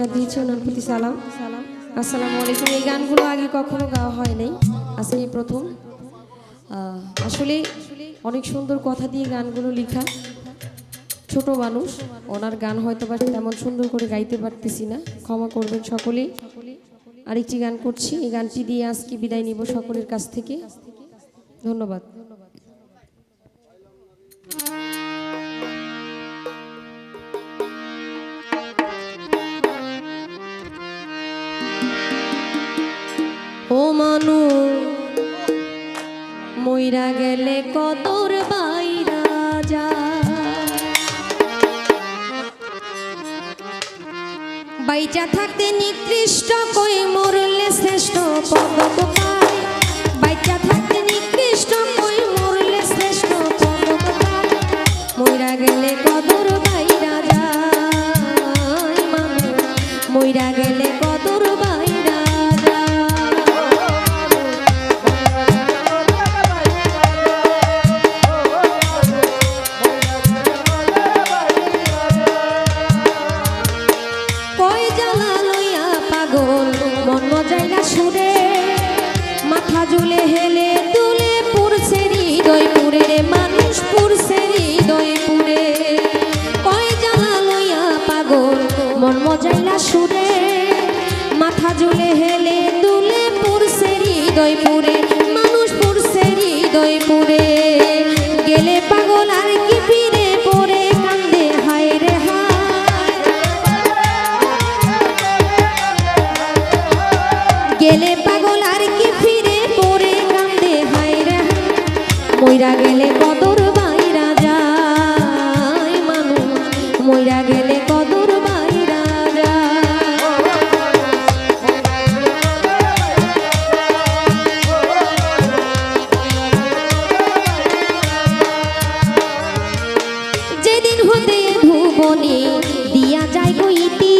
টাকা দিয়েছে ওনার প্রতি সালাম। আসসালামু আলাইকুম। এই গানগুলো আগে কখনো গাওয়া হয় নাই। আজকে প্রথম। আসলে অনেক সুন্দর কথা দিয়ে গানগুলো লেখা। ছোট মানুষ, ওনার গান হয়তো বা তেমন সুন্দর করে গাইতে পারতেছি না। ক্ষমা করবেন সকলেই। আরেকটি গান করছি। এই গানটি দিয়ে আজকে বিদায় নিব সকলের কাছ থেকে। ধন্যবাদ। মানু, মইরা গেলে কতর বাইরা যা বাইচা থাকতে নিকৃষ্ট কই মরলে শ্রেষ্ঠ পায় মইরা গেলে কদর বাইরা যায় মইরা গেলে জ্বালা লইয়া পাগল। মাথা জুলে হেলে তুলে পুরছে হৃদয় পুরে রে, মানুষ পুরছে হৃদয় পুরে লইয়া পাগল, মন মজাইলা সুরে হেলে তুলে পুরছে হৃদয় মইরা গেলে কদর বাইরা যায় মানুষ মইরা গেলে কদর বাইরা যেদিন হতে ভুবনে দিয়া যায় গইতি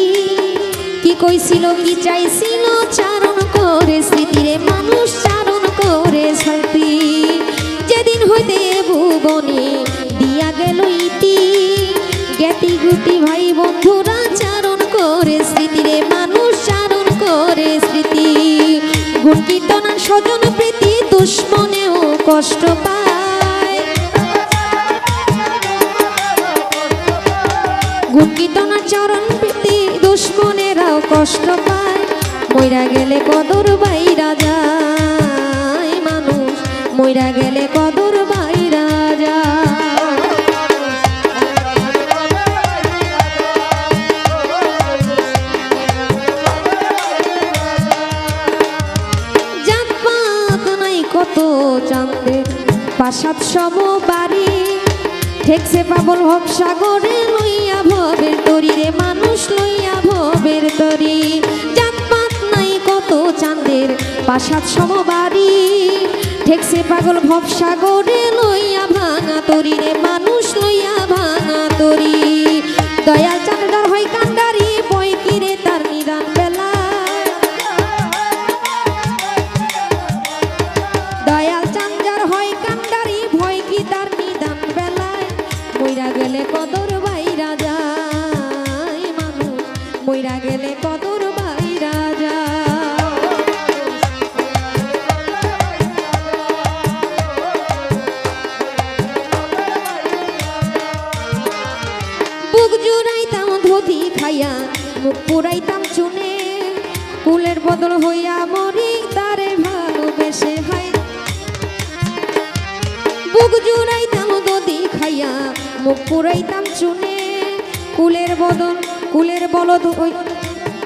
কি কইছিল, কি চাইছিল, চারণ করে জ্ঞাতি গুটি ভাই বন্ধুরা, চারণ করে স্মৃতিরে, মানুষ চারণ করে স্মৃতি। গুণ কীর্তনার স্বজন প্রীতি, দুশ্মনেও কষ্ট পায়। গুণকীর্তনার চরণ প্রীতি, দুশ্মনেরাও কষ্ট পায়। মইরা গেলে কদর বাইরা যায়, মানুষ মইরা গেলে কদর সব বাড়ি ঠেকছে পাবল হক সাগরে লইয়া ভবের তরি রে, মানুষ লইয়া ভবের তরি। জাতপাত নাই কত চাঁদের, পাশাত সমবাড়ি ঠেকছে পাগল ভব সাগরে লইয়া ভাঙা তরি রে, মানুষ লইয়া খাইয়া কুলের বদল হইয়া মরি তারে ভালোবেসে হাই বুক জুড়াইতাম দদি খাইয়া, মুখ পুরাইতাম চুনে। কুলের বদল কুলের বলদ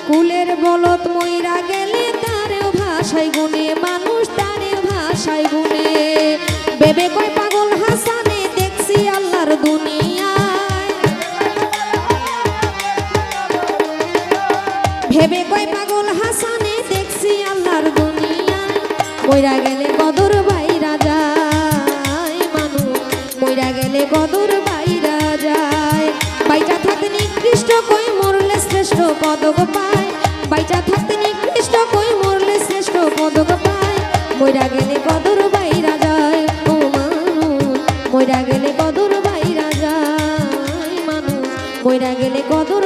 কুলের বলত মইরা গেলে তারেও ভাষায় গুনে, মানুষ তারেও ভাষায় গুনে। বেবে কয়, পাগল হাসানে, দেখছি আল্লাহর দুনিয়ায়। ভেবে কয়, পাগল হাসানে, দেখছি আল্লাহর দুনিয়ায়। মইরা গেলে কদর বাইরা যায়, মানুষ মইরা গেলে কদর বাইরা যায়। বাইচা থাকতে নিকৃষ্ট কই মরলে শ্রেষ্ঠ পদক বাইচা থাকতে নিকৃষ্ট, কই মরলে শ্রেষ্ঠ পদক পায়? মইরা গেলে কদর বাইরা যায়, ও মানুষ। মইরা গেলে কদর বাইরা যায়, মানুষ। মইরা গেলে কদর